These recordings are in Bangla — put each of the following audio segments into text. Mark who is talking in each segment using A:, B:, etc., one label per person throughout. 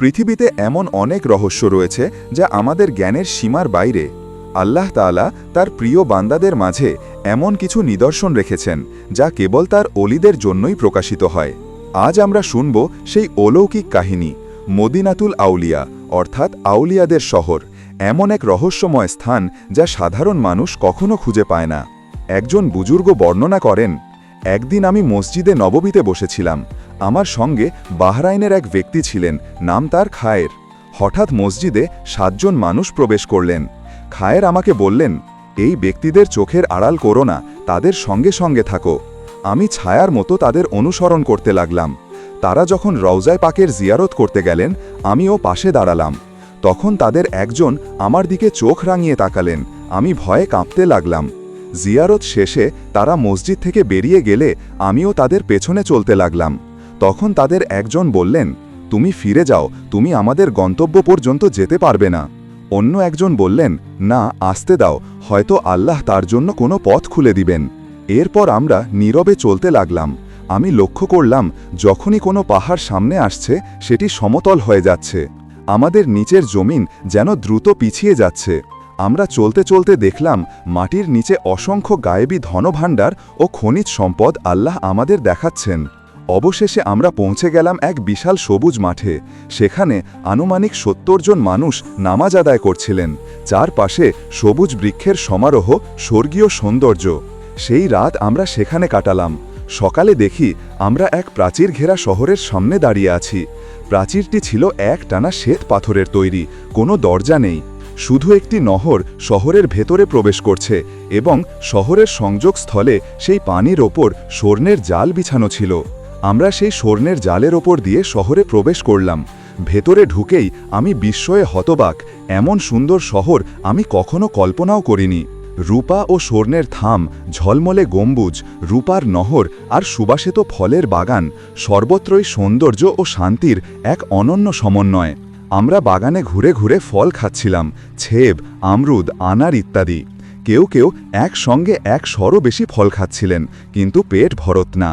A: পৃথিবীতে এমন অনেক রহস্য রয়েছে যা আমাদের জ্ঞানের সীমার বাইরে। আল্লাহ তাআলা তার প্রিয় বান্দাদের মাঝে এমন কিছু নিদর্শন রেখেছেন, যা কেবল তার অলিদের জন্যই প্রকাশিত হয়। আজ আমরা শুনব সেই অলৌকিক কাহিনী, মদিনাতুল আউলিয়া, অর্থাৎ আউলিয়াদের শহর, এমন এক রহস্যময় স্থান যা সাধারণ মানুষ কখনো খুঁজে পায় না। একজন বুজুর্গ বর্ণনা করেন, একদিন আমি মসজিদে নববীতে বসেছিলাম আমার সঙ্গে বাহরাইনের এক ব্যক্তি ছিলেন, নাম তার খায়ের। হঠাৎ মসজিদে সাতজন মানুষ প্রবেশ করলেন। খায়ের আমাকে বললেন, এই ব্যক্তিদের চোখের আড়াল করো না, তাদের সঙ্গে সঙ্গে থাকো। আমি ছায়ার মতো তাদের অনুসরণ করতে লাগলাম। তারা যখন রওজায় পাকের জিয়ারত করতে গেলেন, আমিও পাশে দাঁড়ালাম। তখন তাদের একজন আমার দিকে চোখ রাঙিয়ে তাকালেন, আমি ভয়ে কাঁপতে লাগলাম। জিয়ারত শেষে তারা মসজিদ থেকে বেরিয়ে গেলে, আমিও তাদের পেছনে চলতে লাগলাম। তখন তাদের একজন বললেন, তুমি ফিরে যাও, তুমি আমাদের গন্তব্য পর্যন্ত যেতে পারবে না। অন্য একজন বললেন, না, আসতে দাও, হয়তো আল্লাহ তার জন্য কোনো পথ খুলে দিবেন। এরপর আমরা নীরবে চলতে লাগলাম। আমি লক্ষ্য করলাম, যখনই কোনো পাহাড় সামনে আসছে, সেটি সমতল হয়ে যাচ্ছে। আমাদের নিচের জমিন যেন দ্রুত পিছিয়ে যাচ্ছে। আমরা চলতে চলতে দেখলাম, মাটির নিচে অসংখ্য গায়েবী ধনভাণ্ডার ও খনিজ সম্পদ আল্লাহ আমাদের দেখাচ্ছেন। অবশেষে আমরা পৌঁছে গেলাম এক বিশাল সবুজ মাঠে। সেখানে আনুমানিক সত্তর জন মানুষ নামাজ আদায় করছিলেন। চারপাশে সবুজ বৃক্ষের সমারোহ, স্বর্গীয় সৌন্দর্য। সেই রাত আমরা সেখানে কাটালাম। সকালে দেখি আমরা এক প্রাচীর ঘেরা শহরের সামনে দাঁড়িয়ে আছি। প্রাচীরটি ছিল এক টানা শ্বেত পাথরের তৈরি, কোনো দরজা নেই। শুধু একটি নহর শহরের ভেতরে প্রবেশ করছে এবং শহরের সংযোগস্থলে সেই পানির ওপর স্বর্ণের জাল বিছানো ছিল। আমরা সেই স্বর্ণের জালের ওপর দিয়ে শহরে প্রবেশ করলাম। ভেতরে ঢুকেই আমি বিস্ময়ে হতবাক, এমন সুন্দর শহর আমি কখনো কল্পনাও করিনি। রূপা ও স্বর্ণের থাম, ঝলমলে গম্বুজ, রূপার নহর আর সুবাসিত ফলের বাগান, সর্বত্রই সৌন্দর্য ও শান্তির এক অনন্য সমন্বয়। আমরা বাগানে ঘুরে ঘুরে ফল খাচ্ছিলাম, ছেব, আমরুদ, আনার ইত্যাদি। কেউ কেউ একসঙ্গে এক শরও বেশি ফল খাচ্ছিলেন, কিন্তু পেট ভরত না।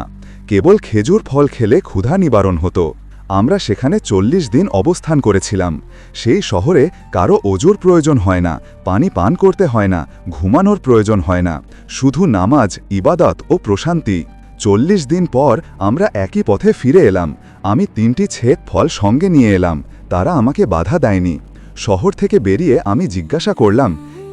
A: কেবল খেজুর ফল খেলে ক্ষুধা নিবারণ হতো। আমরা সেখানে চল্লিশ দিন অবস্থান করেছিলাম। সেই শহরে কারও অজুর প্রয়োজন হয় না, পানি পান করতে হয় না, ঘুমানোর প্রয়োজন হয় না। শুধু নামাজ, ইবাদত ও প্রশান্তি। চল্লিশ দিন পর আমরা একই পথে ফিরে এলাম। আমি তিনটি ছেদ ফল সঙ্গে নিয়ে এলাম। তারা আমাকে বাধা দেয়নি। শহর থেকে বেরিয়ে আমি জিজ্ঞাসা করলাম,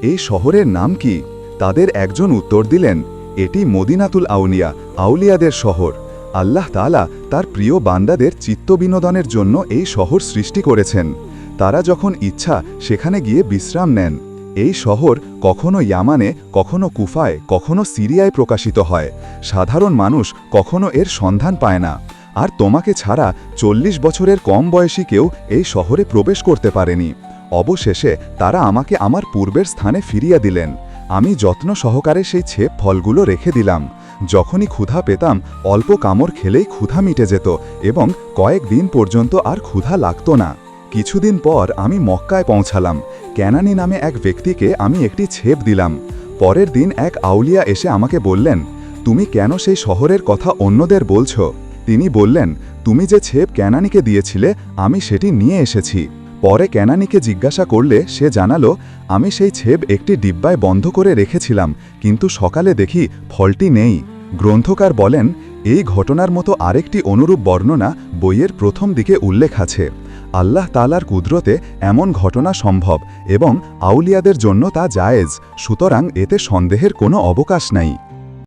A: এই শহরের নাম কি? তাদের একজন উত্তর দিলেন, এটি মদিনাতুল আউলিয়া, আউলিয়াদের শহর। আল্লাহ তালা তার প্রিয় বান্দাদের চিত্তবিনোদনের জন্য এই শহর সৃষ্টি করেছেন। তারা যখন ইচ্ছা, সেখানে গিয়ে বিশ্রাম নেন। এই শহর কখনো ইয়ামানে, কখনো কুফায়, কখনো সিরিয়ায় প্রকাশিত হয়। সাধারণ মানুষ কখনো এর সন্ধান পায় না। আর তোমাকে ছাড়া চল্লিশ বছরের কম বয়সী কেউ এই শহরে প্রবেশ করতে পারেনি। অবশেষে তারা আমাকে আমার পূর্বের স্থানে ফিরিয়ে দিলেন। আমি যত্ন সহকারে সেই ছেপ ফলগুলো রেখে দিলাম। যখনই ক্ষুধা পেতাম, অল্প কামড় খেলেই ক্ষুধা মিটে যেত এবং কয়েক দিন পর্যন্ত আর ক্ষুধা লাগত না। কিছুদিন পর আমি মক্কায় পৌঁছালাম। ক্যানানি নামে এক ব্যক্তিকে আমি একটি ছেপ দিলাম। পরের দিন এক আউলিয়া এসে আমাকে বললেন, তুমি কেন সেই শহরের কথা অন্যদের বলছো? তিনি বললেন, তুমি যে ছেপ ক্যানানিকে দিয়েছিলে, আমি সেটি নিয়ে এসেছি। পরে ক্যানানিকে জিজ্ঞাসা করলে সে জানালো, আমি সেই ছেব একটি ডিব্বায় বন্ধ করে রেখেছিলাম, কিন্তু সকালে দেখি ফলটি নেই। গ্রন্থকার বলেন, এই ঘটনার মতো আরেকটি অনুরূপ বর্ণনা বইয়ের প্রথম দিকে উল্লেখ আছে। আল্লাহ তালার কুদরতে এমন ঘটনা সম্ভব এবং আউলিয়াদের জন্য তা জায়েজ, সুতরাং এতে সন্দেহের কোনো অবকাশ নাই।